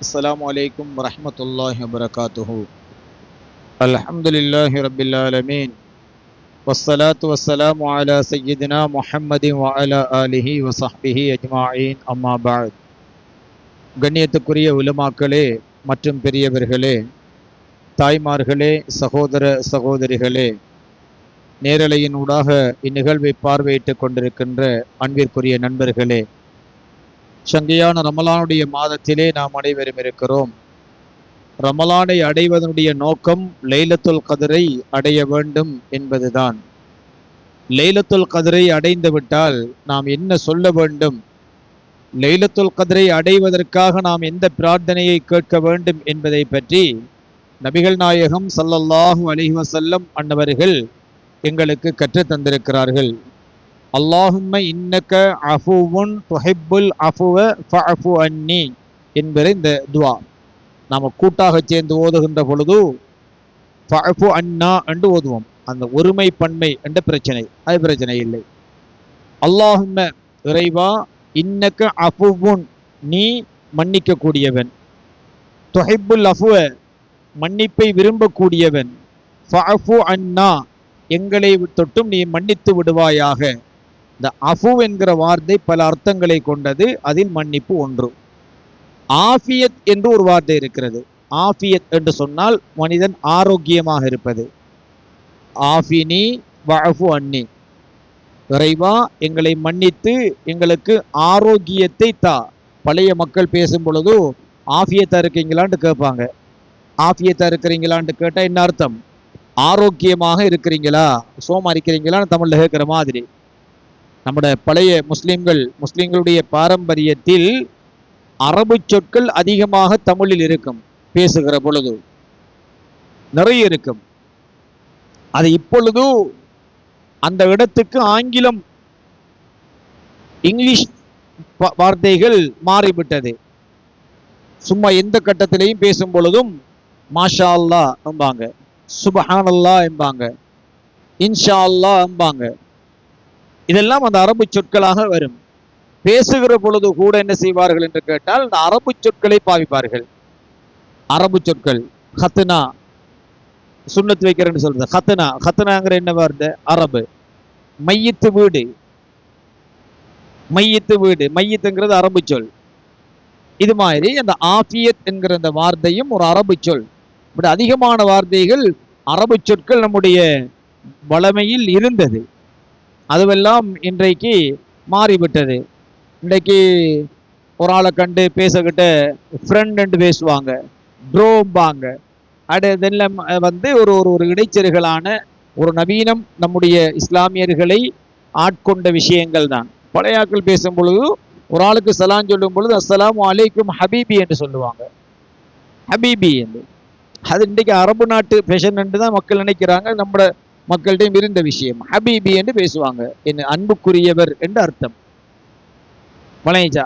السلام عليكم ورحمة الله وبركاته الحمد لله رب العالمين والصلاة والسلام على سيدنا محمد وعلى آله وصحبه أجمعين أما بعد கண்ணியத்துக்குரிய உலமாக்களே மற்றும் பெரியவர்களே தாய்மார்களே சகோதர சகோதரிகளே நேரலையினூடாக இந்நிகழ்வை பார்வையிட்டுக் கொண்டிருக்கின்ற அன்பிற்குரிய நண்பர்களே சங்கையான ரமலானுடைய மாதத்திலே நாம் அனைவரும் இருக்கிறோம். ரமலானை அடைவதனுடைய நோக்கம் லைலத்துல் கதிரை அடைய வேண்டும் என்பதுதான். லைலத்துல் கதிரை அடைந்துவிட்டால் நாம் என்ன சொல்ல வேண்டும்? லைலத்துல் கதிரை அடைவதற்காக நாம் எந்த பிரார்த்தனையை கேட்க வேண்டும் என்பதை பற்றி நபிகள் நாயகம் சல்லல்லாஹு அலைஹி வஸல்லம் அன்னவர்கள் எங்களுக்கு கற்றுத் தந்திருக்கிறார்கள் அல்லாஹும்ம இன்னக்க அஃபுவுன் துஹிப்புல் அஃபுவ ஃபஅஃபு அன்னி என்கிற இந்த துவா. நாம் கூட்டாக சேர்ந்து ஓதுகின்ற பொழுது ஃபஃபு அன்னா என்று ஓதுவோம். அந்த ஒருமை பன்மை என்ற பிரச்சனை. அது பிரச்சனை இல்லை. அல்லாஹும்ம இறைவா இன்னக்க அஃபுவுன் நீ மன்னிக்கக்கூடியவன். துஹிப்புல் அஃபுவ மன்னிப்பை விரும்பக்கூடியவன். ஃபஃபு அன்னா எங்களை தொட்டும் நீ மன்னித்து விடுவாயாக. இந்த அஃபு என்கிற வார்த்தை பல அர்த்தங்களை கொண்டது. அதில் மன்னிப்பு ஒன்று. ஆஃபியத் என்று ஒரு வார்த்தை இருக்கிறது. ஆஃபியத் என்று சொன்னால் மனிதன் ஆரோக்கியமாக இருப்பது. ஆஃபினி வஃபு அன்னி. இறைவா எங்களை மன்னித்து எங்களுக்கு ஆரோக்கியத்தை தா. பழைய மக்கள் பேசும் பொழுது ஆஃபியத்தா இருக்கீங்களான்னு கேட்பாங்க. ஆஃபியத்தா இருக்கிறீங்களான்னு கேட்டால் என்ன அர்த்தம்? ஆரோக்கியமாக இருக்கிறீங்களா? சோமா இருக்கிறீங்களான்னு தமிழில் கேட்குற மாதிரி. நம்முடைய பழைய முஸ்லீம்கள் முஸ்லிம்களுடைய பாரம்பரியத்தில் அரபு சொற்கள் அதிகமாக தமிழில் இருக்கும் பேசுகிற பொழுது. நிறைய இருக்கும். அது இப்பொழுது அந்த இடத்துக்கு ஆங்கிலம் இங்கிலீஷ் வார்த்தைகள் மாறிவிட்டது. சும்மா எந்த கட்டத்திலையும் பேசும் பொழுதும் மாஷா அல்லா என்பாங்க. சுபஹான் அல்லா என்பாங்க. இன்ஷா அல்லா என்பாங்க. இதெல்லாம் அந்த அரபு சொற்களாக வரும். பேசுகிற பொழுது கூட என்ன செய்வார்கள் என்று கேட்டால் இந்த அரபு சொற்களை பாவிப்பார்கள். அரபு சொற்கள் ஹத்னா சுண்ணத்து வைக்கிறேன்னு சொல்றது. ஹத்னா ஹத்னாங்கிற என்ன வார்த்தை? அரபு. மையத்து வீடு. மையத்து வீடு. மையத்துங்கிறது அரபு சொல். இது மாதிரி அந்த ஆஃபியத் என்கிற அந்த வார்த்தையும் ஒரு அரபு சொல். இப்படி அதிகமான வார்த்தைகள் அரபு சொற்கள் நம்முடைய வளமையில் இருந்தது. அதுவெல்லாம் இன்றைக்கு மாறிவிட்டது. இன்றைக்கு ஒரு ஆளை கண்டு பேசக்கிட்ட ஃப்ரெண்டுன்ட்டு பேசுவாங்க. ப்ரோம்பாங்க அடு இதெல்லாம் வந்து ஒரு ஒரு ஒரு இடைச்செருகலான ஒரு நவீனம் நம்முடைய இஸ்லாமியர்களை ஆட்கொண்ட விஷயங்கள் தான். பழையாக்கள் பேசும் பொழுது ஒரு ஆளுக்கு சலாம் சொல்லும் பொழுது அஸ்லாம் அலைக்கும் ஹபீபி என்று சொல்லுவாங்க. ஹபீபி என்று. அது இன்றைக்கு அரபு நாட்டு ஃபேஷன் என்று தான் மக்கள் நினைக்கிறாங்க. நம்ம மக்கள்கிட்டையும் இருந்த விஷயம். ஹபீபி என்று பேசுவாங்க. என்ன அன்புக்குரியவர் என்று அர்த்தம். வளைஞ்சா.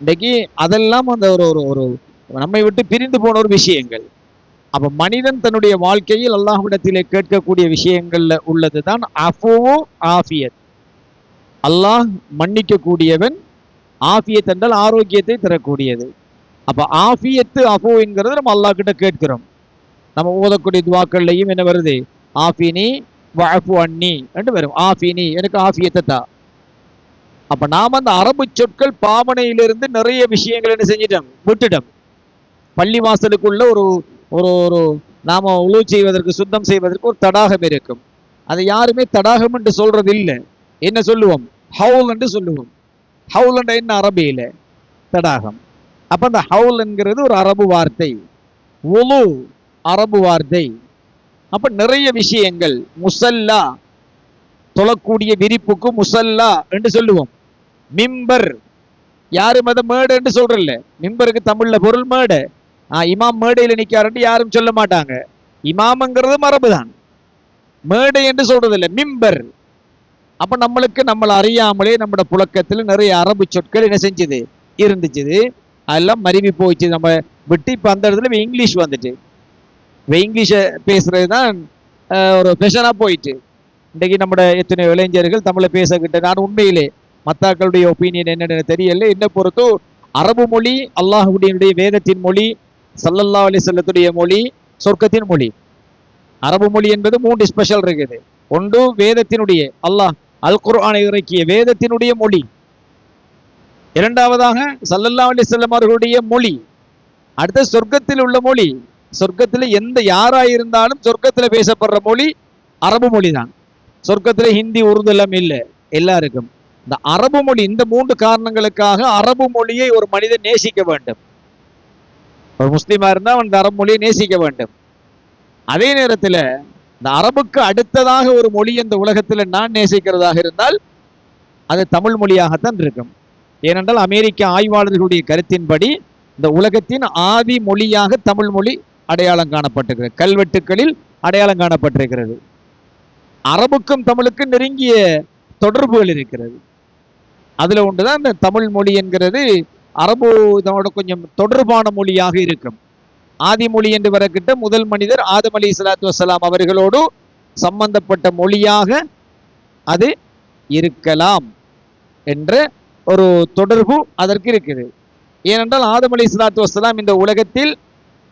இன்றைக்கு அதெல்லாம் அந்த ஒரு ஒரு ஒரு நம்மை விட்டு பிரிந்து போன ஒரு விஷயங்கள். அப்ப மனிதன் தன்னுடைய வாழ்க்கையில் அல்லாஹ்விடத்திலே கேட்கக்கூடிய விஷயங்கள்ல உள்ளது தான் அஃபோ ஆஃபியத். அல்லாஹ் மன்னிக்க கூடியவன் ஆஃபியத் என்றால் ஆரோக்கியத்தை தரக்கூடியது. அப்ப ஆஃபியத்து அஃபோ என்கிறது நம்ம அல்லாஹ் கிட்ட கேட்கிறோம். நம்ம ஓதக்கூடிய துவாக்கள்லையும் என்ன வருது? ஆஃபினி வஃபு அன்னி. என்று வரும் ஆஃபினி எனக்கு ஆஃபியத்தா அப்ப நாம அந்த அரபு சொற்கள் பாவனையிலிருந்து நிறைய விஷயங்கள் என்ன செஞ்சிட்டோம்? விட்டுட்டோம். பள்ளி வாசலுக்குள்ள ஒரு ஒரு ஒரு நாம உழவு செய்வதற்கு சுத்தம் செய்வதற்கு ஒரு தடாகம் இருக்கும். அதை யாருமே தடாகம் என்று சொல்றது இல்லை என்ன சொல்லுவோம்? ஹவுல் என்று சொல்லுவோம். ஹவுல் என்ற என்ன அரபியில? தடாகம். அப்ப அந்த ஹவுல் என்கிறது ஒரு அரபு வார்த்தை. உலு அரபு வார்த்தை. அப்ப நிறைய விஷயங்கள். முசல்லா தொழக்கூடிய விரிப்புக்கு முசல்லா என்று சொல்லுவோம். மிம்பர். யாரும் அதை மேடு என்று சொல்றல மிம்பருக்கு தமிழ்ல பொருள் மேடை. ஆ இமாம் மேடையில் நிக்காருன்னு யாரும் சொல்ல மாட்டாங்க. இமாம்ங்கிறது மரபுதான் மேடை என்று சொல்றது மிம்பர். அப்ப நம்மளுக்கு நம்மளை அறியாமலே நம்மளோட புழக்கத்தில் நிறைய அரபு சொற்கள் என்ன செஞ்சது? இருந்துச்சுது. அதெல்லாம் மருவி போச்சு நம்ம விட்டு இப்ப அந்த இடத்துல இங்கிலீஷ் வந்துட்டு இப்போ இங்கிலீஷை பேசுறது தான் ஒரு ஃபெஷனா போயிட்டு. இன்றைக்கு நம்மட எத்தனை இளைஞர்கள் தமிழை பேசக்கிட்ட நான் உண்மையிலே மத்தாக்களுடைய ஒப்பீனியன் என்னன்னு தெரியல. என்ன பொறுத்தும் அரபு மொழி அல்லாஹுடைய வேதத்தின் மொழி சல்லல்லா அலி செல்லத்துடைய மொழி சொர்க்கத்தின் மொழி. அரபு மொழி என்பது மூன்று ஸ்பெஷல் இருக்குது. ஒன்று வேதத்தினுடைய அல்லாஹ் அல் குர்ஆனை இறக்கிய வேதத்தினுடைய மொழி. இரண்டாவதாக சல்லல்லா அலி செல்லம் அவர்களுடைய மொழி. அடுத்து சொர்க்கத்தில் உள்ள மொழி. சொர்க்கத்தில் எந்த யாராயிருந்தாலும் சொர்க்கத்தில் பேசப்படுற மொழி அரபு மொழி தான் சொர்க்கத்தில் ஹிந்தி உருது இல்லை எல்லாருக்கும். இந்த அரபு மொழி இந்த மூன்று காரணங்களுக்காக அரபு மொழியை ஒரு மனிதன் நேசிக்க வேண்டும். ஒரு முஸ்லீமா இருந்தா அவன் இந்த அரபு மொழியை நேசிக்க வேண்டும். அதே நேரத்தில் இந்த அரபுக்கு அடுத்ததாக ஒரு மொழி இந்த உலகத்தில் நான் நேசிக்கிறதாக இருந்தால் அது தமிழ் மொழியாகத்தான் இருக்கும். ஏனென்றால் அமெரிக்க ஆய்வாளர்களுடைய கருத்தின்படி இந்த உலகத்தின் ஆதி மொழியாக தமிழ் மொழி அடையாளம் காணப்பட்டிருக்கிறது. கல்வெட்டுக்களில் அடையாளம் காணப்பட்டிருக்கிறது. அரபுக்கும் தமிழுக்கும் நெருங்கிய தொடர்புகள் இருக்கிறது. அதுல ஒன்றுதான் இந்த தமிழ் மொழி என்கிறது. அரபு இதனோட கொஞ்சம் தொடர்பான மொழியாக இருக்கும். ஆதி மொழி என்று வரக்கிட்ட முதல் மனிதர் ஆதம் அலி சலாத்து வசலாம் அவர்களோடு சம்பந்தப்பட்ட மொழியாக அது இருக்கலாம் என்ற ஒரு தொடர்பு அதற்கு இருக்குது. ஏனென்றால் ஆதம் அலி சலாத்து வசலாம் இந்த உலகத்தில்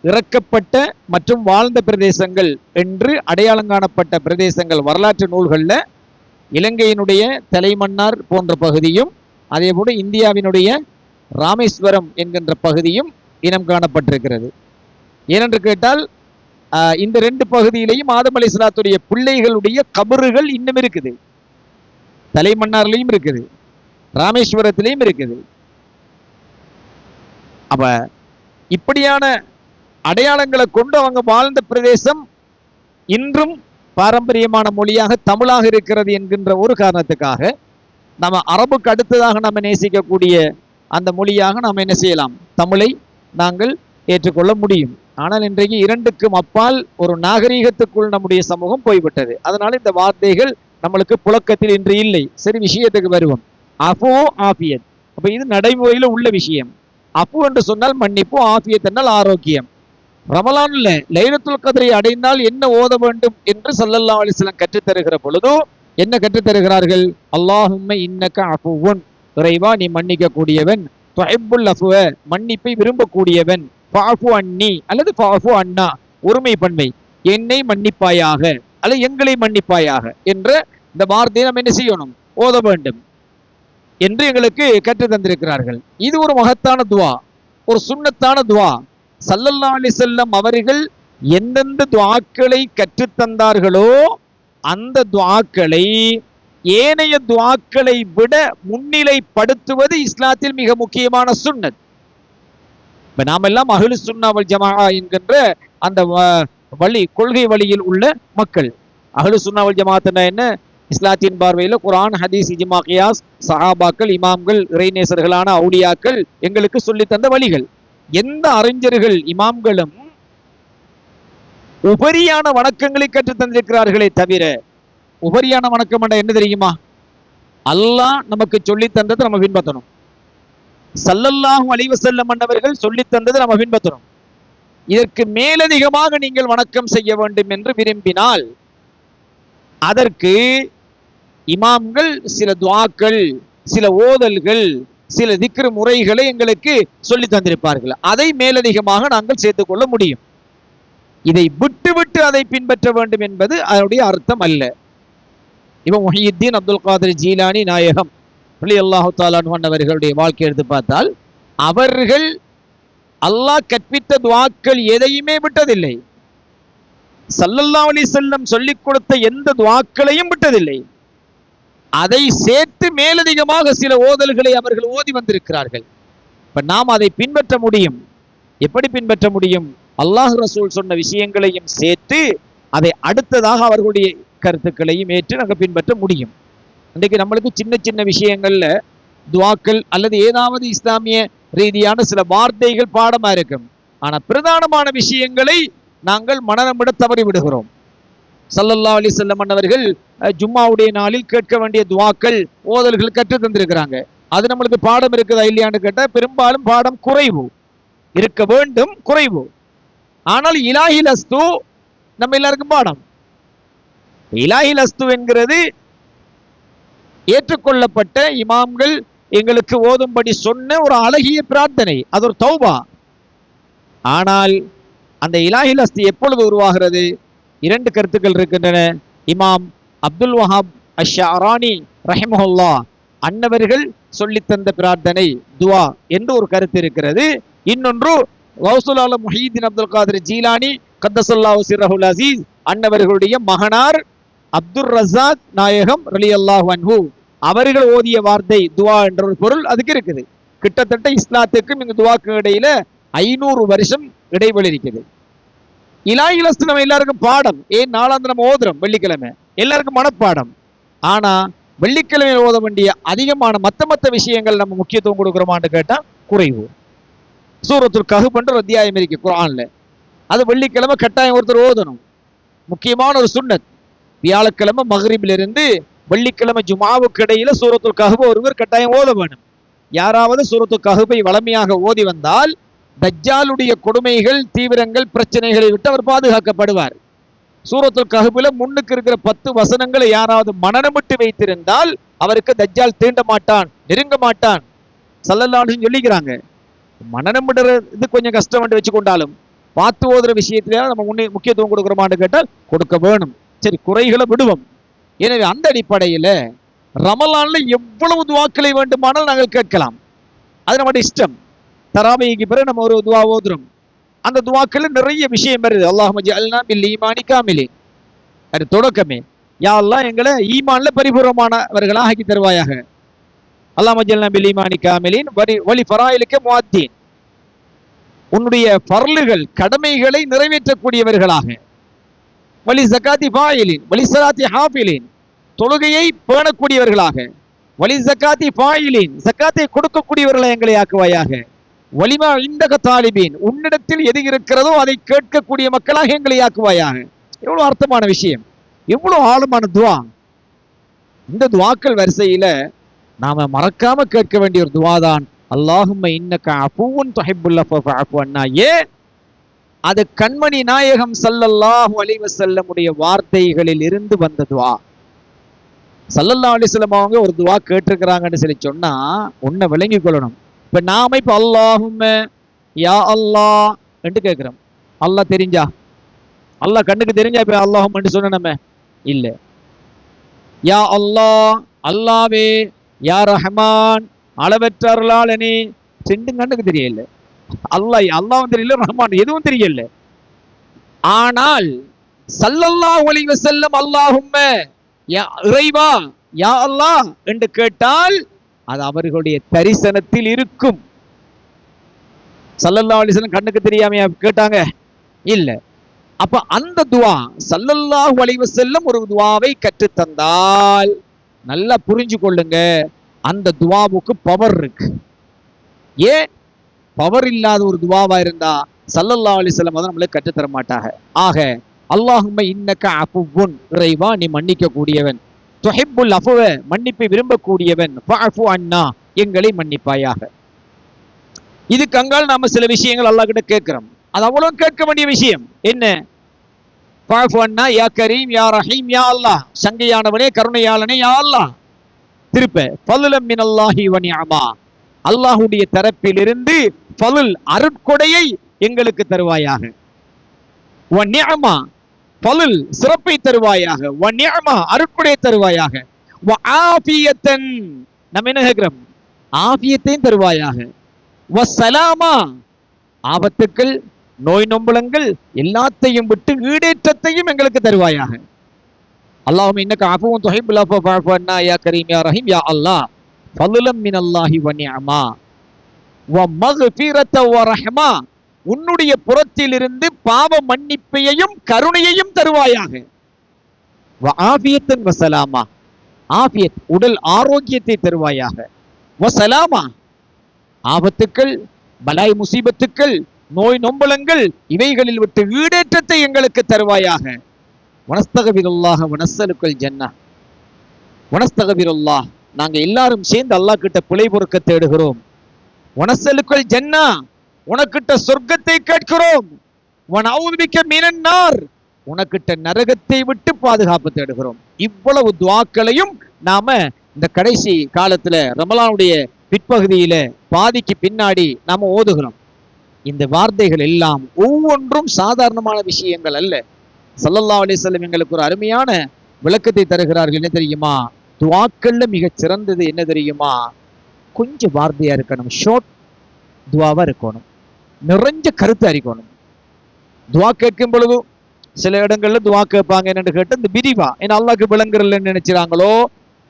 இறக்கப்பட்ட மற்றும் வாழ்ந்த பிரதேசங்கள் என்று அடையாளம் காணப்பட்ட பிரதேசங்கள் வரலாற்று நூல்களில் இலங்கையினுடைய தலைமன்னார் போன்ற பகுதியும் அதேபோல இந்தியாவினுடைய ராமேஸ்வரம் என்கின்ற பகுதியும் இனம் காணப்பட்டிருக்கிறது. ஏனென்று கேட்டால் ஆஹ், இந்த ரெண்டு பகுதியிலையும் ஆதம் அலி சலாத்துடைய பிள்ளைகளுடைய கபறுகள் இன்னும் இருக்குது. தலைமன்னார்லையும் இருக்குது. ராமேஸ்வரத்திலையும் இருக்குது. அப்ப இப்படியான அடையாளங்களை கொண்டு அவங்க வாழ்ந்த பிரதேசம் இன்றும் பாரம்பரியமான மொழியாக தமிழாக இருக்கிறது என்கின்ற ஒரு காரணத்துக்காக நம்ம அரபுக்கு அடுத்ததாக நம்ம நேசிக்கக்கூடிய அந்த மொழியாக நாம் என்ன செய்யலாம்? தமிழை நாங்கள் ஏற்றுக்கொள்ள முடியும். ஆனால் இன்றைக்கு இரண்டுக்கும் அப்பால் ஒரு நாகரீகத்துக்குள் நம்முடைய சமூகம் போய்விட்டது. அதனால் இந்த வார்த்தைகள் நம்மளுக்கு புழக்கத்தில் இன்று இல்லை. சரி விஷயத்துக்கு வருவோம். அஃபோ ஆஃபியத். அப்போ இது நடைமுறையில் உள்ள விஷயம். அஃபு என்று சொன்னால் மன்னிப்பு ஆஃபியத் என்றால் ஆரோக்கியம். ரமலான்ல லைலத்துல் கதிரை அடைந்தால் என்ன ஓத வேண்டும் என்று சல்லல்லா அலிஸ்லாம் கற்றுத்தருகிற கற்றுத் பொழுதோ என்ன கற்றுத்தருகிறார்கள்? தருகிறார்கள் அல்லாஹும்ம அஃபுவன். இறைவா நீ மன்னிக்க கூடியவன் துஹிப்புல் அஃபுவ. மன்னிப்பை விரும்பக்கூடியவன். ஃபாஃபு அன்னி. அல்லது ஃபாஃபு அண்ணா. ஒருமை பன்மை என்னை மன்னிப்பாயாக. அல்லது எங்களை மன்னிப்பாயாக. என்ற இந்த வார்த்தையை நம்ம என்ன செய்யணும்? ஓத வேண்டும் என்று எங்களுக்கு கற்றுத் தந்திருக்கிறார்கள் இது ஒரு மகத்தான துவா. ஒரு சுண்ணத்தான துவா. சல்லல்லா அலி செல்லம் அவர்கள் எந்தெந்த துவாக்களை கற்றுத் தந்தார்களோ அந்த துவாக்களை ஏனைய துவாக்களை விட முன்னிலைப்படுத்துவது இஸ்லாத்தில் மிக முக்கியமான சுன்னத் இப்ப நாம் எல்லாம் அஹ்லு சுன்னா ஜமா என்கின்ற அந்த வ- வழி கொள்கை வழியில் உள்ள மக்கள். அகலு சுண்ணாவல் வல் என்ன? இஸ்லாத்தின் பார்வையில் குரான் ஹதீஸ் இஜ்மா கியாஸ் சஹாபாக்கள் இமாம்கள் இறைநேசர்களான அவுலியாக்கள் எங்களுக்கு சொல்லித் தந்த வழிகள். எந்த அறிஞர்கள் இமாம்களும் உபரியான வணக்கங்களை கற்று தந்திருக்கிறார்களே தவிர உபரியான வணக்கம் என்ற என்ன தெரியுமா? அல்லாஹ் நமக்கு சொல்லி தந்ததை நம்ம பின்பற்றணும். சல்லல்லாஹும் அழிவு செல்ல மன்னவர்கள் சொல்லி தந்ததை நம்ம பின்பற்றணும். இதற்கு மேலதிகமாக நீங்கள் வணக்கம் செய்ய வேண்டும் என்று விரும்பினால் அதற்கு இமாம்கள் சில துவாக்கள் சில ஓதல்கள் சில திக்ரு முறைகளை எங்களுக்கு சொல்லி தந்திருப்பார்கள். அதை மேலதிகமாக நாங்கள் சேர்த்துக்கொள்ள முடியும். இதை விட்டு விட்டு அதை பின்பற்ற வேண்டும் என்பது அதனுடைய அர்த்தம் அல்ல. இவன் முஹியுத்தீன் அப்துல் காதர் ஜீலானி நாயகம் அலி அல்லாஹு தாலான் அவர்களுடைய வாழ்க்கை எடுத்து பார்த்தால் அவர்கள் அல்லாஹ் கற்பித்த துவாக்கள் எதையுமே விட்டதில்லை. சல்லல்லா அலி செல்லம் சொல்லிக் கொடுத்த எந்த துவாக்களையும் விட்டதில்லை. அதை சேர்த்து மேலதிகமாக சில ஓதல்களை அவர்கள் ஓதி வந்திருக்கிறார்கள். இப்ப நாம் அதை பின்பற்ற முடியும். எப்படி பின்பற்ற முடியும்? அல்லாஹ் ரசூல் சொன்ன விஷயங்களையும் சேர்த்து அதை அடுத்ததாக அவர்களுடைய கருத்துக்களையும் ஏற்று நாங்கள் பின்பற்ற முடியும். இன்றைக்கு நம்மளுக்கு சின்ன சின்ன விஷயங்கள்ல துவாக்கள் அல்லது ஏதாவது இஸ்லாமிய ரீதியான சில வார்த்தைகள் பாடமா இருக்கும். ஆனா பிரதானமான விஷயங்களை நாங்கள் மனநமிட தவறி விடுகிறோம். சல்லல்லா அலி செல்லம் அவர்கள் ஜும்மாவுடைய நாளில் கேட்க வேண்டிய துவாக்கள் ஓதல்கள் கற்று தந்திருக்கிறாங்க. அது நம்மளுக்கு பாடம் இருக்குதா இல்லையான்னு கேட்டால் பெரும்பாலும் பாடம் குறைவு. இருக்க வேண்டும் குறைவு. ஆனால் இலாஹி லஸ்து நம்ம எல்லாருக்கும் பாடம். இலாஹி லஸ்து என்கிறது ஏற்றுக்கொள்ளப்பட்ட இமாம்கள் எங்களுக்கு ஓதும்படி சொன்ன ஒரு அழகிய பிரார்த்தனை. அது ஒரு தௌபா. ஆனால் அந்த இலாஹில் அஸ்து எப்பொழுது உருவாகிறது? இரண்டு கருத்துக்கள் இருக்கின்றன. இமாம் அப்துல் வஹாப் அஷாரானி ரஹிமஹுல்லா அன்னவர்கள் சொல்லித்தந்த பிரார்த்தனை துவா என்று ஒரு கருத்து இருக்கிறது. இன்னொன்று கௌசுல் முஹீதீன் அப்துல் காதிர் ஜீலானி கத்தசல்லாஹு சிர்ரஹுல் அசீஸ் அன்னவர்களுடைய மகனார் அப்துல் ரசாத் நாயகம் ரலி அல்லாஹ் அன்ஹு. அவர்கள் ஓதிய வார்த்தை துவா என்ற ஒரு பொருள் அதுக்கு இருக்குது. கிட்டத்தட்ட இஸ்லாத்துக்கும் இந்த துவாக்கு இடையில ஐநூறு வருஷம் இடைவெளி இருக்குது. இலாஹில் நம்ம எல்லாருக்கும் பாடம். ஏன்? நாளாந்து நம்ம ஓதுறோம் வெள்ளிக்கிழமை. எல்லாருக்கும் மனப்பாடம். ஆனா வெள்ளிக்கிழமை ஓத வேண்டிய அதிகமான மத்த மத்த விஷயங்கள் நம்ம முக்கியத்துவம் கொடுக்குறோமான்னு கேட்டா குறைவு. சூரத்துல் கஹுப் ஒரு அத்தியாயம் இருக்கு குரான்ல அது வெள்ளிக்கிழமை கட்டாயம் ஒருத்தர் ஓதணும். முக்கியமான ஒரு சுண்ணத். வியாழக்கிழமை மகரிபில் இருந்து வெள்ளிக்கிழமை ஜுமாவுக்கு இடையில சூரத்துல் கஹுப ஒருவர் கட்டாயம் ஓத வேணும். யாராவது சூரத்துல் கஹுபை வளமையாக ஓதி வந்தால் தஜ்ஜாலுடைய கொடுமைகள் தீவிரங்கள் பிரச்சனைகளை விட்டு அவர் பாதுகாக்கப்படுவார். சூரத்துல் கஹுபில முன்னுக்கு இருக்கிற பத்து வசனங்களை யாராவது மனநமிட்டு வைத்திருந்தால் அவருக்கு தஜ்ஜால் தீண்ட மாட்டான் நெருங்க மாட்டான். சல்லல்லான்னு சொல்லிக்கிறாங்க. மனநமிடுறது கொஞ்சம் கஷ்டம் வச்சு கொண்டாலும் பார்த்து ஓதுற விஷயத்திலே நம்ம முன்னே முக்கியத்துவம் கொடுக்குறோமான்னு கேட்டால் கொடுக்க வேணும். சரி குறைகளை விடுவோம். எனவே அந்த அடிப்படையில ரமலான்ல எவ்வளவு துவாக்களை வேண்டுமானால் நாங்கள் கேட்கலாம். அது நம்முடைய இஷ்டம். தராபிக்கு பிறகு நம்ம ஒரு துவா ஓதுறோம். அந்த துவாக்கள் நிறைய விஷயம் வருது. அல்லாஹ் அல்னா பில் ஈமானி காமிலி. அது தொடக்கமே. யா எங்களை ஈமான்ல பரிபூர்வமானவர்களாக ஆக்கி தருவாயாக. அல்லாஹ் மஜல்னா பில் ஈமானி காமிலின் வரி வலி ஃபராயிலுக்கு முவாத்தீன். உன்னுடைய பரலுகள் கடமைகளை நிறைவேற்றக்கூடியவர்களாக. வலி சக்காத்தி பாயிலின் வலி சலாத்தி ஹாஃபிலின். தொழுகையை பேணக்கூடியவர்களாக. வலி ஜக்காத்தி பாயிலின் ஜக்காத்தை கொடுக்கக்கூடியவர்களை எங்களை ஆக்குவாயாக. வலிமா இந்தக தாலிபீன்? உன்னிடத்தில் எது இருக்கிறதோ அதை கேட்கக்கூடிய மக்களாக எங்களை ஆக்குவாயாக. எவ்வளவு அர்த்தமான விஷயம். எவ்வளவு ஆழமான துவா. இந்த துவாக்கள் வரிசையில நாம மறக்காம கேட்க வேண்டிய ஒரு துவா தான் அல்லாஹும் இன்னக்க அஃபூவன் துஹிப்புல் ஏன் அது கண்மணி நாயகம் சல்லல்லாஹு அலைஹி செல்லமுடைய வார்த்தைகளில் இருந்து வந்த துவா. சல்லல்லா அலைஹி அவங்க ஒரு துவா கேட்டிருக்கிறாங்கன்னு சொல்லி சொன்னா உன்னை விளங்கி கொள்ளணும். இப்ப நாம இப்ப அல்லாஹும் யா அல்லாஹ் என்று கேட்கிறோம் அல்லாஹ் தெரிஞ்சா? அல்லாஹ் கண்ணுக்கு தெரிஞ்சா இப்ப அல்லாஹும் சொன்ன நம்ம இல்ல. யா அல்லாஹ் அல்லாவே யா ரஹ்மான் அளவற்ற அருளாளனே ரெண்டும் கண்ணுக்கு தெரியல அல்லாஹ் அல்லாவும் தெரியல ரஹமான் எதுவும் தெரியல ஆனால் சல்லல்லாஹு அலைஹி வஸல்லம் அல்லாஹும்ம யா இறைவா யா அல்லாஹ் என்று கேட்டால் அது அவர்களுடைய தரிசனத்தில் இருக்கும். சல்லல்லா அலிசன் கண்ணுக்கு தெரியாமையா கேட்டாங்க? இல்ல. அப்ப அந்த துவா சல்லல்லாஹு வளைவு செல்லும் ஒரு துவாவை கற்றுத்தந்தால் நல்லா புரிஞ்சு கொள்ளுங்க. அந்த துவாவுக்கு பவர் இருக்கு. ஏன்? பவர் இல்லாத ஒரு துவாவா இருந்தா சல்லல்லா அலைஹி அதை நம்மளுக்கு கற்றுத்தர மாட்டாங்க ஆக அல்லாஹும்ம இன்னக்க அப்புன் இறைவா நீ மன்னிக்க கூடியவன் துஹிப்புல் அஃபுவ மன்னிப்பை விரும்பக்கூடியவன். ஃபஅஃபு எங்களை மன்னிப்பாயாக. இது கங்கால் நாம சில விஷயங்கள் அல்லாஹ் கிட்ட கேட்கிறோம். அது அவ்வளவு கேட்க வேண்டிய விஷயம். என்ன? ஃபஅஃபு அண்ணா யா கரீம் யா ரஹீம் யா அல்லாஹ். சங்கையானவனே கருணையாளனே யா அல்லா திருப்ப ஃபலுலம் மினல்லாஹி வ நிஅமா. தரப்பிலிருந்து பலுல் அருட்கொடையை எங்களுக்கு தருவாயாக. வ சிறப்பை தருவாயாக வ நிஅமா தருவாயாக வ ஆஃபியத்தன். நம்ம என்ன கேட்கிறோம்? ஆஃபியத்தையும் தருவாயாக. வ ஆபத்துக்கள் நோய் நொம்பலங்கள் எல்லாத்தையும் விட்டு ஈடேற்றத்தையும் எங்களுக்கு தருவாயாக. அல்லாஹும் இன்னக்க அஃபுவும் துஹிப்புல் அஃப யா கரீம் யா ரஹீம் யா அல்லாஹ். ஃபலுலம் மினல்லாஹி வ நிஅமா வ மக்ஃபிரத வ ரஹ்மா. உன்னுடைய புறத்திலிருந்து பாவ மன்னிப்பையும் கருணையையும் தருவாயாக. வ வசலாமா ஆபியத் உடல் ஆரோக்கியத்தை தருவாயாக. வ ஆபத்துக்கள் பலாய் முசீபத்துக்கள் நோய் நொம்பலங்கள் இவைகளில் விட்டு ஈடேற்றத்தை எங்களுக்கு தருவாயாக. வனஸ்தகபிருல்லாஹ வனசலுக்கள் ஜன்னா. வனஸ்தகபிருல்லாஹ் நாங்க எல்லாரும் சேர்ந்து அல்லாஹ் கிட்ட பிழை பொறுக்க தேடுகிறோம். வனசலுக்கள் ஜன்னா. உனக்கிட்ட சொர்க்கத்தை கேட்கிறோம். உன் அவுதுபிக்க மீனன்னார் உனக்கிட்ட நரகத்தை விட்டு பாதுகாப்பு தேடுகிறோம். இவ்வளவு துவாக்களையும் நாம இந்த கடைசி காலத்துல ரமலானுடைய பிற்பகுதியில பாதிக்கு பின்னாடி நாம ஓதுகிறோம். இந்த வார்த்தைகள் எல்லாம் ஒவ்வொன்றும் சாதாரணமான விஷயங்கள் அல்ல. சல்லல்லா அலிசல்லம் எங்களுக்கு ஒரு அருமையான விளக்கத்தை தருகிறார்கள். என்ன தெரியுமா? துவாக்கள்ல மிகச் சிறந்தது என்ன தெரியுமா? கொஞ்சம் வார்த்தையா இருக்கணும். ஷோர்ட் துவாவா இருக்கணும். நிறைஞ்ச கருத்து அறிக்கணும். துவா கேட்கும் பொழுது சில இடங்கள்ல துவா கேட்பாங்க என்னன்னு கேட்டு இந்த விரிவா ஏன்னா அல்லாக்கு விளங்குறலன்னு நினைச்சாங்களோ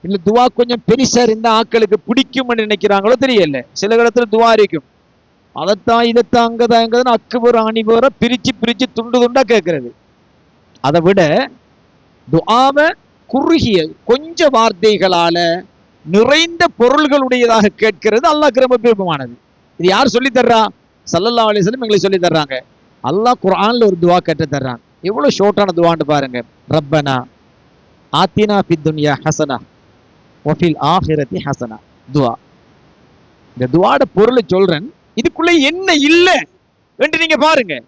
இல்ல துவா கொஞ்சம் பெருசா இருந்தா ஆக்களுக்கு பிடிக்கும்னு நினைக்கிறாங்களோ தெரியல. சில இடத்துல துவா இருக்கும் அதைத்தான் இதைத்தான் அங்கதான் அங்கதான் அக்கு போற அணி போற பிரிச்சு பிரிச்சு துண்டு துண்டா கேட்கறது. அதை விட துஆவை குறுகிய கொஞ்ச வார்த்தைகளால நிறைந்த பொருள்களுடையதாக கேட்கிறது அல்லாக்கு ரொம்ப விருப்பமானது இது யார் சொல்லி தர்றா? சல்லல்லா அலிஸ்லம் எங்களுக்கு சொல்லி தர்றாங்க. அல்லாஹ் குரான்ல ஒரு துவா கேட்டு தர்றான். எவ்வளவு ஷோர்ட்டான துவான்னு பாருங்க. ரப்பனா ஆத்தினா பி துன்யா ஹசனா ஒஃபில் ஆஹிரத்தி ஹசனா. துவா. இந்த துவாட பொருளை சொல்றேன். இதுக்குள்ள என்ன இல்ல என்று நீங்க பாருங்க.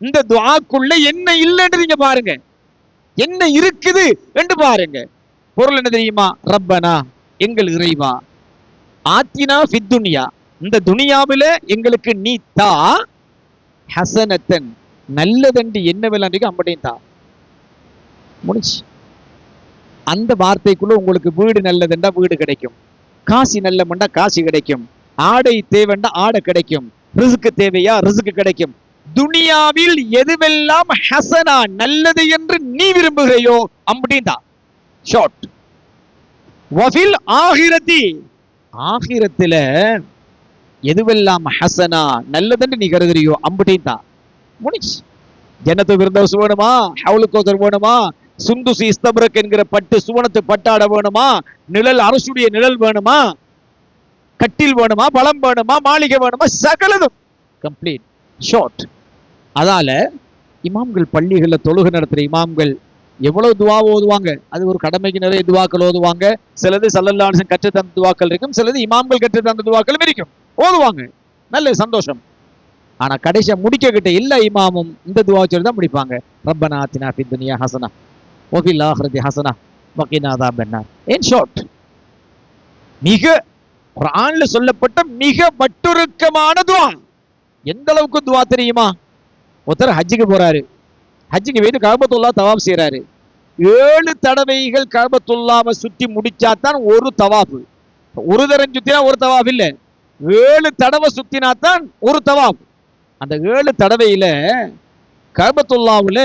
இந்த துவாக்குள்ள என்ன இல்லைன்னு நீங்க பாருங்க. என்ன இருக்குது என்று பாருங்க. பொருள் என்ன தெரியுமா? ரப்பனா எங்கள் இறைவா. ஆத்தினா ஃபித்துன்யா இந்த துனியாவில எங்களுக்கு நீ தா. ஹசனத்தன். நல்லதண்டு என்ன விளாண்டிக்கு அம்படையும் தா. முடிச்சு அந்த வார்த்தைக்குள்ள உங்களுக்கு வீடு நல்லதுண்டா வீடு கிடைக்கும். காசி நல்லமண்டா காசி கிடைக்கும். ஆடை தேவைண்டா ஆடை கிடைக்கும். ரிசுக்கு தேவையா? ரிசுக்கு கிடைக்கும். துனியாவில் எதுவெல்லாம் ஹசனா நல்லது என்று நீ விரும்புகிறையோ அப்படின்டா ஷார்ட் வஃபில் ஆகிரத்தி. ஆகிரத்துல எதுவெல்லாம் ஹசனா நல்லதுன்னு நீ கருதுறியோ அம்புட்டையும் தான். முடிச்சு ஜனத்து விருந்தவசு வேணுமா ஹவுலுக்கோசர் வேணுமா? சுந்துசி இஸ்தபரக் என்கிற பட்டு சுவனத்து பட்டாட வேணுமா? நிழல் அரசுடைய நிழல் வேணுமா? கட்டில் வேணுமா? பழம் வேணுமா? மாளிகை வேணுமா? சகலதும். கம்ப்ளீட். ஷார்ட். அதால இமாம்கள் பள்ளிகளில் தொழுகை நடத்துகிற இமாம்கள் எவ்வளவு துவா ஓதுவாங்க? அது ஒரு கடமைக்கு நிறைய துவாக்கள் ஓதுவாங்க. சிலது சல்லல்லாஹு கற்று தந்த துவாக்கள் இருக்கும். சிலது இமாம்கள் கற்று தந்த துவாக்களும் இருக்கும். ஓதுவாங்க. நல்ல சந்தோஷம். ஆனா கடைசியா முடிக்க கிட்ட எல்லா இமாமும் இந்த துவா சொல்லி தான் முடிப்பாங்க. ரப்பனா தினா ஃபித் துனியா ஹசனா. வஃபில் ஆஹ்ரதி ஹசனா. வகினா அதாபன்னார் இன் ஷார்ட் மிக குரான்ல சொல்லப்பட்ட மிக மட்டுருக்கமான துவா. எந்த அளவுக்கு துவா தெரியுமா? ஒருத்தர் ஹஜ்ஜுக்கு போறாரு. ஹஜ்ஜுக்கு போயிட்டு கழபத்துல்லா தவாப் செய்கிறாரு ஏழு தடவைகள் கழபத்துல்லாவை சுத்தி முடிச்சாதான் ஒரு தவாப்பு ஒரு தரம் சுற்றினா ஒரு தவாப் இல்லை. ஏழு தடவை சுற்றினா தான் ஒரு தவாப். அந்த ஏழு தடவையில் கழபத்துல்லாவுல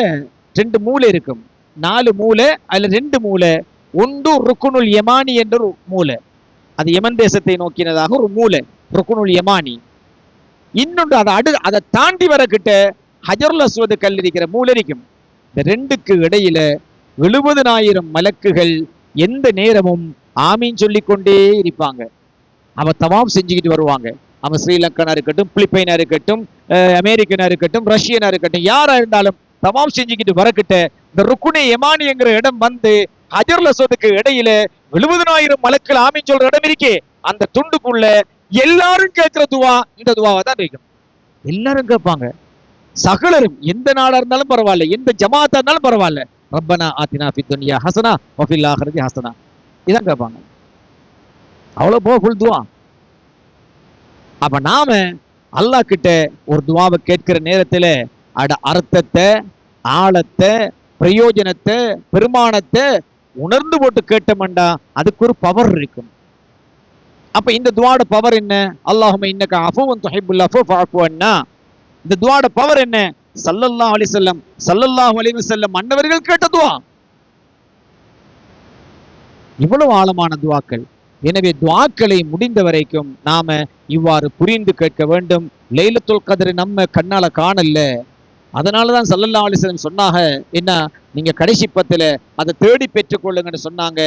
ரெண்டு மூலை இருக்கும். நாலு மூலை அதில் ரெண்டு மூலை ஒன்று ருக்குனுல் யமானி என்ற ஒரு மூலை அது யமன் தேசத்தை நோக்கினதாக ஒரு மூலை ருக்குனுல் யமானி. இன்னொன்று அதை அடு அதை தாண்டி வரக்கிட்ட ஹஜருல் அஸ்வது கல் இருக்கிற மூலரிக்கும் இந்த ரெண்டுக்கு இடையில எழுபதனாயிரம் மலக்குகள் எந்த நேரமும் ஆமீன் சொல்லிக்கொண்டே இருப்பாங்க. அவ தவாம் செஞ்சுக்கிட்டு வருவாங்க. அவன் ஸ்ரீலங்கனா இருக்கட்டும் பிலிப்பைனா இருக்கட்டும் அமெரிக்கனா இருக்கட்டும் ரஷ்யனா இருக்கட்டும் யாரா இருந்தாலும் தவாம் செஞ்சுக்கிட்டு வரக்கிட்ட இந்த ருக்குனே யமானிங்கிற இடம் வந்து ஹஜருல் அஸ்வதுக்கு இடையில எழுபதனாயிரம் மலக்கள் ஆமீன் சொல்ற இடம் இருக்கே. அந்த துண்டுக்குள்ள எல்லாரும் கேட்கிற துவா இந்த துவாவை தான் இருக்கும் எல்லாரும் கேட்பாங்க. சகலரும் எந்த நாடா இருந்தாலும் பரவாயில்ல எந்த ஜமாத்தா இருந்தாலும் பரவாயில்ல. ரப்பனா ஆத்தினா ஃபி துன்யா ஹசனா வஃபில் ஆஹிரதி ஹசனா. இதான் கேட்பாங்க. அவ்வளவு ஃபுல் துவா. அப்ப நாம அல்லாஹ் கிட்ட ஒரு துவாவை கேட்கிற நேரத்தில் அட அர்த்தத்தை ஆழத்தை பிரயோஜனத்தை பெருமானத்தை உணர்ந்து போட்டு கேட்டோம்டா அதுக்கு ஒரு பவர் இருக்கும். அப்ப இந்த துவாட பவர் என்ன? அல்லாஹுமே இன்னக்கு அஃபுவன் துஹிப்புல் அஃபு ஃபாஃபுன்னா இந்த துவாட பவர் என்ன? சல்லல்லா அலி செல்லம் சல்லல்லாஹ் அலைஹி செல்லம் மன்னவர்கள் கேட்ட துவா. இவ்வளவு ஆழமான துவாக்கள். எனவே துவாக்களை முடிந்த வரைக்கும் நாம இவ்வாறு புரிந்து கேட்க வேண்டும். லைலத்துல் கதிரை நம்ம கண்ணால காணல. அதனாலதான் சல்லல்லாஹு அலைஹி சொன்னாங்க என்ன நீங்க கடைசி பத்துல அதை தேடி பெற்றுக்கொள்ளுங்கன்னு சொன்னாங்க.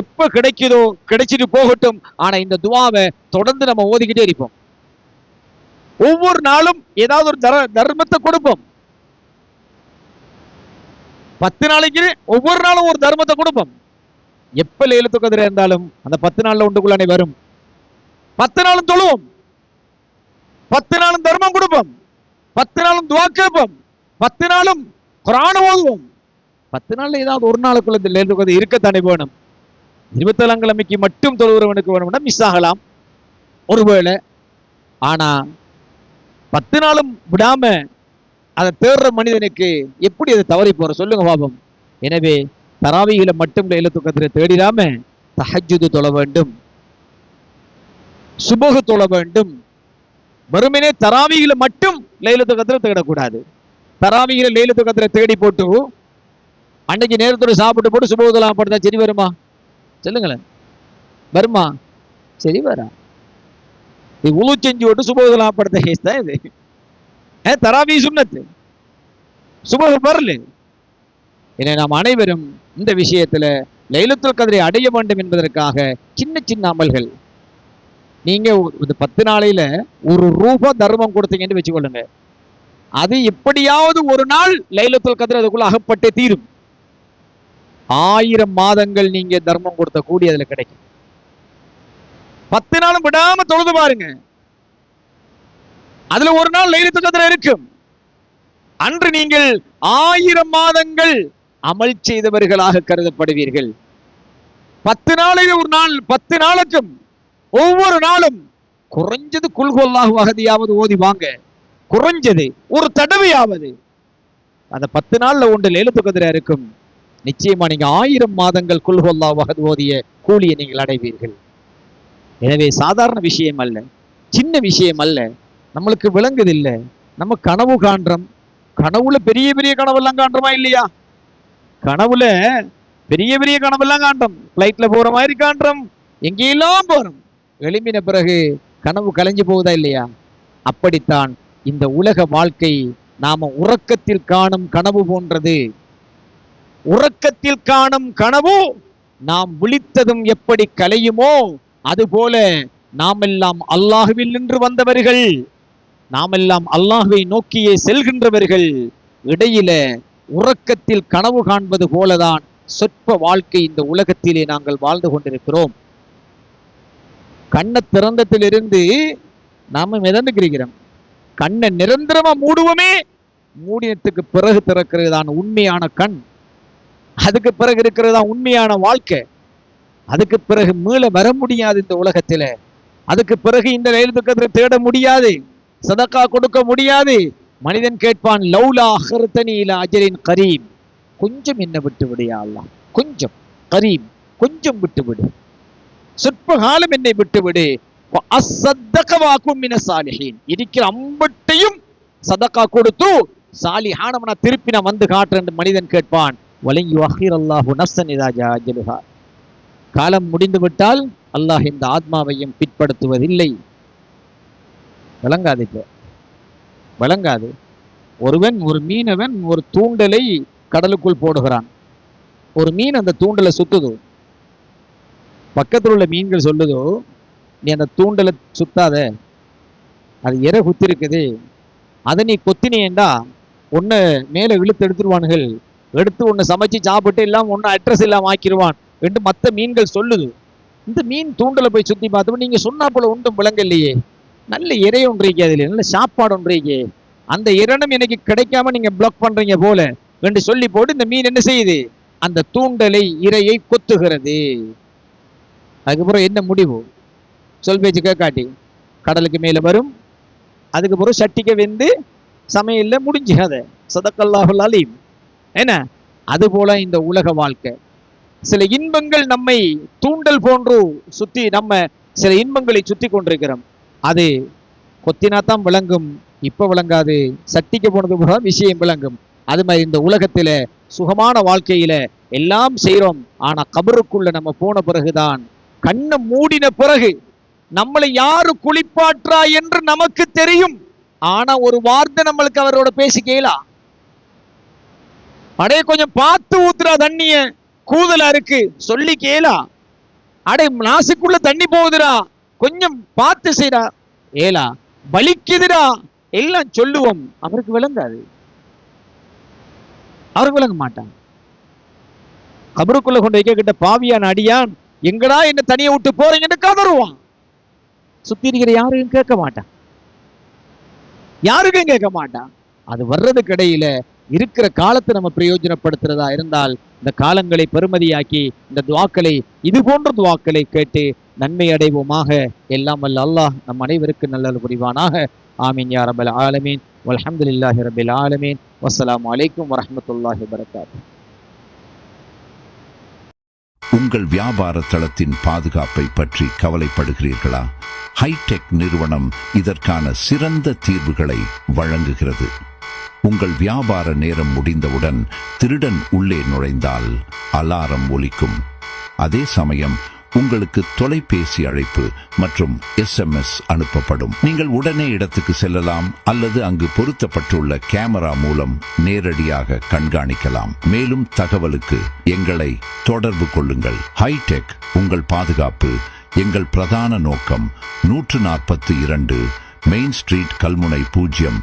எப்ப கிடைக்குதோ கிடைச்சிட்டு போகட்டும். ஆனா இந்த துவாவை தொடர்ந்து நம்ம ஓதிக்கிட்டே இருப்போம். ஒவ்வொரு நாளும் ஏதாவது ஒரு தர தர்மத்தை கொடுப்போம். பத்து நாளைக்கு ஒவ்வொரு நாளும் ஒரு தர்மத்தை கொடுப்போம். எப்ப லேலத்து கதிர இருந்தாலும் அந்த பத்து நாள்ல உண்டுக்குள்ளானே வரும். பத்து நாளும் தொழுவோம். பத்து நாளும் தர்மம் கொடுப்போம். பத்து நாளும் துவா கேட்போம். பத்து நாளும் குரான ஓதுவோம். பத்து நாள்ல ஏதாவது ஒரு நாளுக்குள்ள இந்த லேலத்து கதிர் இருக்கத்தானே வேணும். இருபத்தேழாம் கிழமைக்கு மட்டும் தொழுகிறவனுக்கு வேணும்னா மிஸ் ஆகலாம். ஒருவேளை ஆனா பத்து நாளும் விடாம அதை தேடுற மனிதனுக்கு எப்படி அதை தவறி போற சொல்லுங்க பாபம். எனவே தராவிகளை மட்டும் லைலத்து கதிரை தேடிடாம தஹஜுது தொழ வேண்டும். சுபகு தொழ வேண்டும். வெறுமனே தராவிகளை மட்டும் லைலத்து தேடக்கூடாது. தராவிகளை லைலத்து கதிரை தேடி போட்டு அன்னைக்கு நேரத்தோட சாப்பிட்டு போட்டு சுபகுதலாம் படுத்தா சரி வருமா? சொல்லுங்களேன். வருமா? சரி வரா உழு செஞ்சு விட்டு சுபகுதலாம் படுத்த கேஸ் தான் இது ஏ தராவி சுண்ணத்து சுபகு வரல என நாம் அனைவரும் இந்த விஷயத்துல லைலத்துல் கதிரை அடைய வேண்டும் என்பதற்காக சின்ன சின்ன அமல்கள் நீங்க இந்த பத்து நாளையில ஒரு ரூபா தர்மம் கொடுத்தீங்கன்னு வச்சுக்கொள்ளுங்க அது எப்படியாவது ஒரு நாள் லைலத்துல் கதிரை அதுக்குள்ள அகப்பட்டே தீரும் ஆயிரம் மாதங்கள் நீங்க தர்மம் கொடுத்த கூடி அதுல கிடைக்கும் பத்து நாளும் விடாம தொழுது பாருங்க. அதுல ஒரு நாள் லைலத்துல் கதிர் இருக்கும். அன்று நீங்கள் ஆயிரம் மாதங்கள் அமல் செய்தவர்களாக கருதப்படுவீர்கள். பத்து நாளைக்கு ஒரு நாள் பத்து நாளுக்கும் ஒவ்வொரு நாளும் குறைஞ்சது குல்கொல்லாஹு அகதியாவது ஓதி வாங்க. குறைஞ்சது ஒரு தடவையாவது. அந்த பத்து நாள்ல ஒன்று லேலத்து கதிரா இருக்கும். நிச்சயமா நீங்க ஆயிரம் மாதங்கள் குல்கொல்லா வகது ஓதிய கூலியை நீங்கள் அடைவீர்கள். எனவே சாதாரண விஷயம் அல்ல சின்ன விஷயம் அல்ல. நம்மளுக்கு விளங்குதில்ல. நம்ம கனவு காண்றோம். கனவுல பெரிய பெரிய கனவெல்லாம் காண்றோமா இல்லையா? கனவுல பெரிய பெரிய கனவெல்லாம் காண்றோம். ஃப்ளைட்ல போற மாதிரி காண்றோம். எங்கேயெல்லாம் போறோம். எழும்பின பிறகு கனவு கலைஞ்சு போகுதா இல்லையா? அப்படித்தான் இந்த உலக வாழ்க்கை நாம உறக்கத்தில் காணும் கனவு போன்றது. உறக்கத்தில் காணும் கனவு நாம் விழித்ததும் எப்படி கலையுமோ அதுபோல நாமெல்லாம் அல்லாஹுவில் நின்று வந்தவர்கள் நாமெல்லாம் அல்லாஹுவை நோக்கியே செல்கின்றவர்கள் இடையில உறக்கத்தில் கனவு காண்பது போலதான் சொற்ப வாழ்க்கை இந்த உலகத்திலே நாங்கள் வாழ்ந்து கொண்டிருக்கிறோம். கண்ணை திறந்ததிலிருந்து நாம மிதந்துக்கிறோம் கண்ணை நிரந்தரமா மூடுவோமே மூடினத்துக்கு பிறகு திறக்கிறது தான் உண்மையான கண். அதுக்கு பிறகு இருக்கிறது தான் உண்மையான வாழ்க்கை. அதுக்கு பிறகு மீள வர முடியாது இந்த உலகத்தில். அதுக்கு பிறகு இந்த லைலத்துக்கத்தை தேட முடியாது. சதக்கா கொடுக்க முடியாது. மனிதன் கேட்பான் லௌலா அஹர்தனி அஜரின் கரீம். கொஞ்சம் என்ன விட்டு விடு யா கொஞ்சம். கரீம். கொஞ்சம் விட்டுவிடு சொற்ப காலம் என்னை விட்டுவிடு அசத்தகவாக்கும் மின சாலிஹீன். இருக்கிற அம்பட்டையும் சதக்கா கொடுத்து சாலிஹானவனா திருப்பி நான் வந்து காட்டுறேன் மனிதன் கேட்பான். வலங்கி வஹீர் அல்லாஹு நஃப்சன் இதாஜா அஜலுஹா. காலம் முடிந்து விட்டால் அல்லாஹ் இந்த ஆத்மாவையும் பிற்படுத்துவதில்லை. விளங்காது இப்போ. விளங்காது. ஒருவன் ஒரு மீனவன் ஒரு தூண்டலை கடலுக்குள் போடுகிறான். ஒரு மீன் அந்த தூண்டலை சுத்துது? பக்கத்தில் உள்ள மீன்கள் சொல்லுதோ நீ அந்த தூண்டலை சுத்தாத. அது எற குத்திருக்குது அதை நீ கொத்தினேண்டா. ஒன்று மேலே இழுத்து எடுத்துருவானுகள். எடுத்து ஒன்று சமைச்சு சாப்பிட்டு இல்லாமல் ஒன்று அட்ரஸ் இல்லாமல் ஆக்கிடுவான் என்று மற்ற மீன்கள் சொல்லுது. இந்த மீன் தூண்டலை போய் சுற்றி பார்த்தோம். நீங்கள் சொன்னா போல ஒன்றும் விளங்கலையே நல்ல இறை ஒன்று அதில் அதுல நல்ல சாப்பாடு ஒன்று அந்த இரணம் எனக்கு கிடைக்காம நீங்கள் பிளாக் பண்ணுறீங்க போல என்று சொல்லி போட்டு இந்த மீன் என்ன செய்யுது? அந்த தூண்டலை இரையை கொத்துகிறது. அதுக்கப்புறம் என்ன முடிவு? சொல் பேச்சு கேட்காட்டி. கடலுக்கு மேலே வரும். அதுக்கப்புறம் சட்டிக்க வெந்து சமையலில் முடிஞ்சு. அதை. சதக்கல்லாஹுல் அலீம். என்ன? அதுபோல இந்த உலக வாழ்க்கை. சில இன்பங்கள் நம்மை தூண்டல் போன்று சுத்தி நம்ம சில இன்பங்களை சுத்தி கொண்டிருக்கிறோம். அது கொத்தினாத்தான் விளங்கும் இப்ப விளங்காது சட்டிக்க போனது போல விஷயம் விளங்கும். அது மாதிரி இந்த உலகத்துல சுகமான வாழ்க்கையில எல்லாம் செய்யறோம் ஆனா கபருக்குள்ள நம்ம போன பிறகுதான் கண்ணை மூடின பிறகு நம்மளை யாரு குளிப்பாற்றா என்று நமக்கு தெரியும். ஆனா ஒரு வார்த்தை நம்மளுக்கு அவரோட பேசிக்கலாம் அடைய அடே கொஞ்சம் பார்த்து ஊத்துறா தண்ணிய. கூதலா இருக்கு சொல்லி கேளா. அடே நாசுக்குள்ள தண்ணி போகுதுடா. கொஞ்சம் பார்த்து செய்டா. ஏலா வலிக்குதுடா. எல்லாம் சொல்லுவோம். அவருக்கு விளங்காது. அவருக்கு விளங்க மாட்டான். கபருக்குள்ள கொண்டு வைக்க கிட்ட பாவியான அடியான் எங்கடா என்ன தனியா விட்டு போறீங்கன்னு கதருவான் சுத்தி இருக்கிற யாருக்கும் கேட்க மாட்டான். யாருக்கும் கேட்க மாட்டான். அது வர்றதுக்கு இடையில இருக்கிற காலத்தை நம்ம பிரயோஜனப்படுத்துறதா இருந்தால் இந்த காலங்களை பெருமதியாக்கி இந்த துவாக்களை இது போன்ற துவாக்களை கேட்டு நன்மை அடைவோமாக. எல்லாம் அல்ல அல்லாஹ் நம் அனைவருக்கு நல்லது புரிவானாக. ஆமீன் யா ரபல் ஆலமீன். வல்ஹம்துலில்லாஹி ரபில் ஆலமீன். வசலாம் அலைக்கும் வரமத்துல்லாஹி வபரகாத்துஹு உங்கள் வியாபார தளத்தின் பாதுகாப்பை பற்றி கவலைப்படுகிறீர்களா? ஹைடெக் நிறுவனம் இதற்கான சிறந்த தீர்வுகளை வழங்குகிறது. உங்கள் வியாபார நேரம் முடிந்தவுடன் திருடன் உள்ளே நுழைந்தால் அலாரம் ஒலிக்கும். அதே சமயம் உங்களுக்கு தொலைபேசி அழைப்பு மற்றும் எஸ்எம்எஸ் அனுப்பப்படும். நீங்கள் உடனே இடத்துக்கு செல்லலாம் அல்லது அங்கு பொருத்தப்பட்டுள்ள கேமரா மூலம் நேரடியாக கண்காணிக்கலாம். மேலும் தகவலுக்கு எங்களை தொடர்பு கொள்ளுங்கள். ஹைடெக் உங்கள் பாதுகாப்பு எங்கள் பிரதான நோக்கம் நூற்று நாற்பத்தி இரண்டு மெயின் ஸ்ட்ரீட் கல்முனை பூஜ்ஜியம்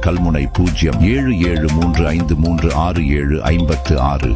கல்முனை பூஜ்ஜியம் ஏழு ஏழு மூன்று ஐந்து மூன்று ஆறு ஏழு ஐம்பத்து ஆறு.